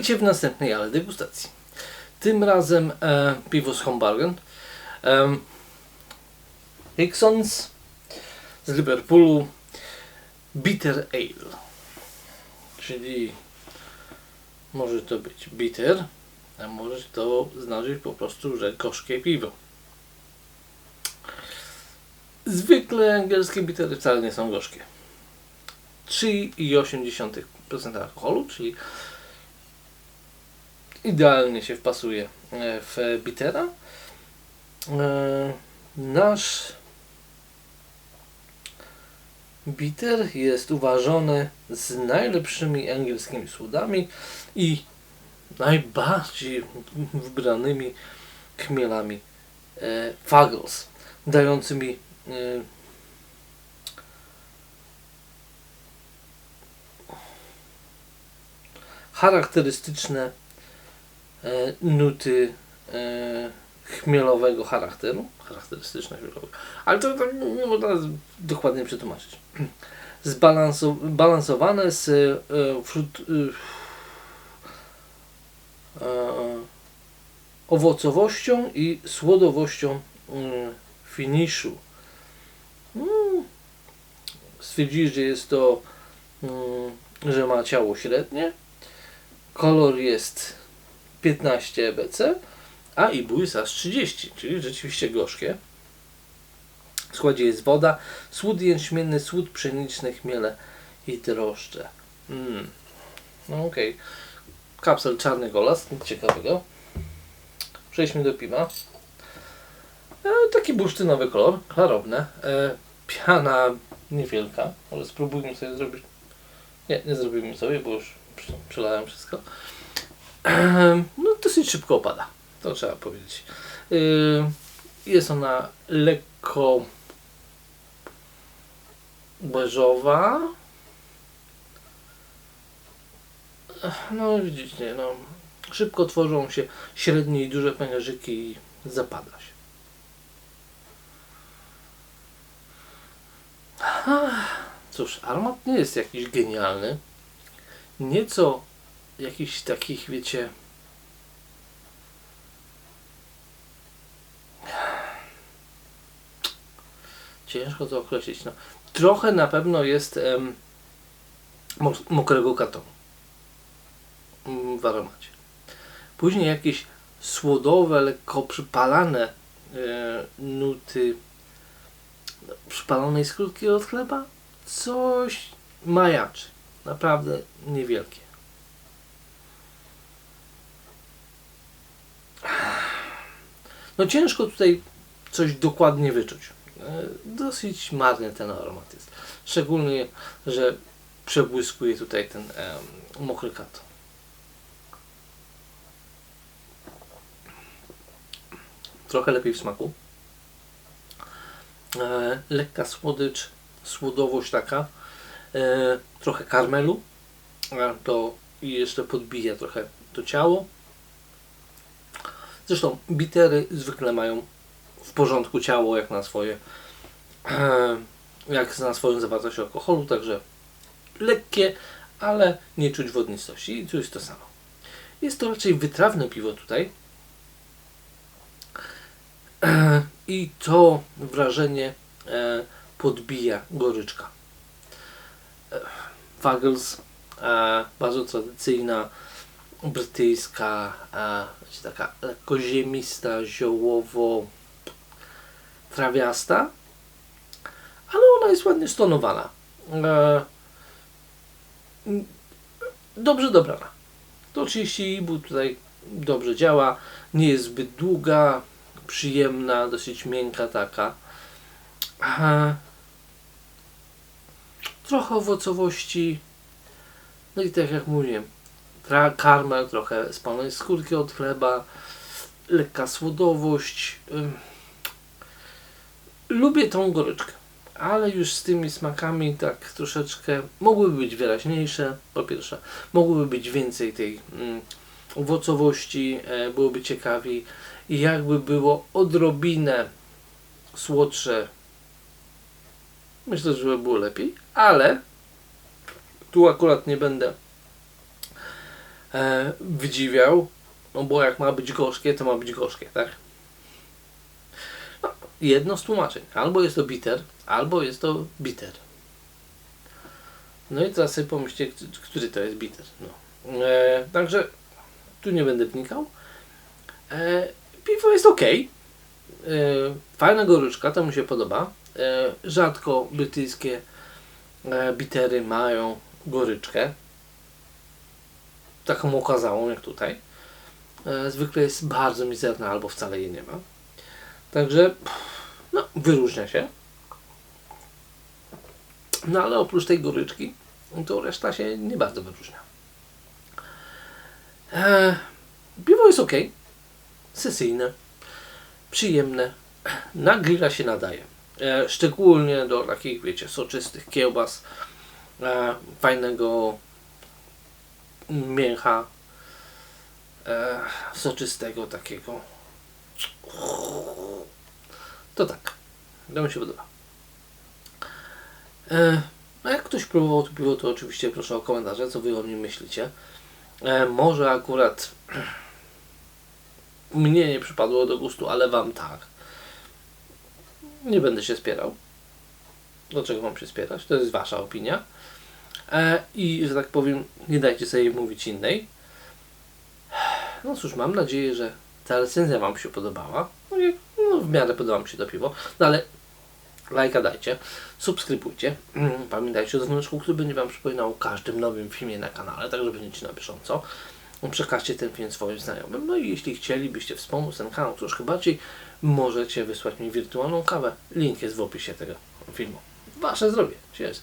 Witajcie w następnej ale degustacji. Tym razem e, piwo z Hombargen. E, Hicksons z Liverpoolu Bitter Ale. Czyli może to być bitter, a może to znaczyć po prostu, że gorzkie piwo. Zwykle angielskie bitery wcale nie są gorzkie. 3,8% alkoholu, czyli idealnie się wpasuje e, w bitera. E, Nasz biter jest uważany z najlepszymi angielskimi słodami i najbardziej wybranymi chmielami e, dającymi e, charakterystyczne nuty e, chmielowego charakteru, charakterystyczne chmielowego, ale to, to nie można dokładnie przetłumaczyć. Zbalanso, balansowane z e, e, e, owocowością i słodowością mm, finiszu. Mm. Stwierdzili, że jest to, mm, że ma ciało średnie, kolor jest 15 EBC, a IBU jest aż 30, czyli rzeczywiście gorzkie. W składzie jest woda, słód jęczmienny, słód pszeniczny, chmiele i drożdże. Mm. No okej. Okay. Kapsel czarny golas, nic ciekawego. Przejdźmy do piwa. E, taki bursztynowy kolor, klarowne. E, piana niewielka, ale spróbujmy sobie zrobić. Nie, nie zrobimy sobie, bo już przelałem wszystko. E, no dosyć szybko opada, to trzeba powiedzieć. E, jest ona lekko beżowa. No widzicie, no szybko tworzą się średnie i duże pęcherzyki i zapada się. Cóż, aromat nie jest jakiś genialny. Nieco jakichś takich, wiecie, ciężko to określić. No, trochę na pewno jest em, mokrego kartonu w aromacie. Później jakieś słodowe, lekko przypalane e, nuty no, przypalonej skórki od chleba. Coś majaczy. Naprawdę niewielkie. No ciężko tutaj coś dokładnie wyczuć. E, dosyć marny ten aromat jest. Szczególnie, że przebłyskuje tutaj ten e, mokry karton. Trochę lepiej w smaku. E, lekka słodycz, słodowość taka. E, trochę karmelu. E, to jeszcze podbija trochę to ciało. Zresztą bitery zwykle mają w porządku ciało jak na swoje e, jak na swoją zawartość alkoholu, także lekkie, ale nie czuć wodnistości i tu jest to samo. Jest to raczej wytrawne piwo tutaj e, i to wrażenie e, podbija goryczka. Fuggles, bardzo tradycyjna brytyjska, taka lekko ziemista, ziołowo trawiasta, ale ona jest ładnie stonowana. E, dobrze dobrana. To 30 ibu tutaj dobrze działa, nie jest zbyt długa, przyjemna, dosyć miękka taka. E, trochę owocowości, no i tak jak mówiłem, karmel, trochę spalonej skórki od chleba, lekka słodowość. Lubię tą goryczkę, ale już z tymi smakami tak troszeczkę mogłyby być wyraźniejsze, po pierwsze. Mogłyby być więcej tej mm, owocowości, e, byłoby ciekawiej. I jakby było odrobinę słodsze, myślę, że by było lepiej, ale tu akurat nie będę e, wydziwiał, no bo jak ma być gorzkie, to ma być gorzkie, tak? No, jedno z tłumaczeń. Albo jest to bitter, albo jest to bitter. No i teraz sobie pomyślcie, który to jest bitter. No. E, także tu nie będę wnikał. E, piwo jest ok. E, fajna goryczka, to mi się podoba. E, rzadko brytyjskie e, bitery mają goryczkę. Taką okazałą jak tutaj. E, zwykle jest bardzo mizerna albo wcale jej nie ma. Także no, wyróżnia się. No ale oprócz tej goryczki, to reszta się nie bardzo wyróżnia. E, piwo jest ok. Sesyjne. Przyjemne. Na grilla się nadaje. E, szczególnie do takich, wiecie, soczystych kiełbas. E, fajnego mięcha. E, soczystego takiego. To tak. To mi się podoba. E, jak ktoś próbował to piwo, to oczywiście proszę o komentarze, co wy o nim myślicie. E, może akurat mnie nie przypadło do gustu, ale wam tak. Nie będę się spierał. Dlaczego mam się spierać? To jest wasza opinia. E, I, że tak powiem, nie dajcie sobie mówić innej. No cóż, mam nadzieję, że ta recenzja wam się podobała. No, i, no w miarę podoba mi się to piwo. No ale lajka dajcie, subskrybujcie. Mm, Pamiętajcie o dzwoneczku, który będzie Wam przypominał o każdym nowym filmie na kanale, tak że będziecie na bieżąco. Przekażcie ten film swoim znajomym. No i jeśli chcielibyście wspomóc ten kanał troszkę bardziej, możecie wysłać mi wirtualną kawę. Link jest w opisie tego filmu. Wasze zdrowie. Cheers.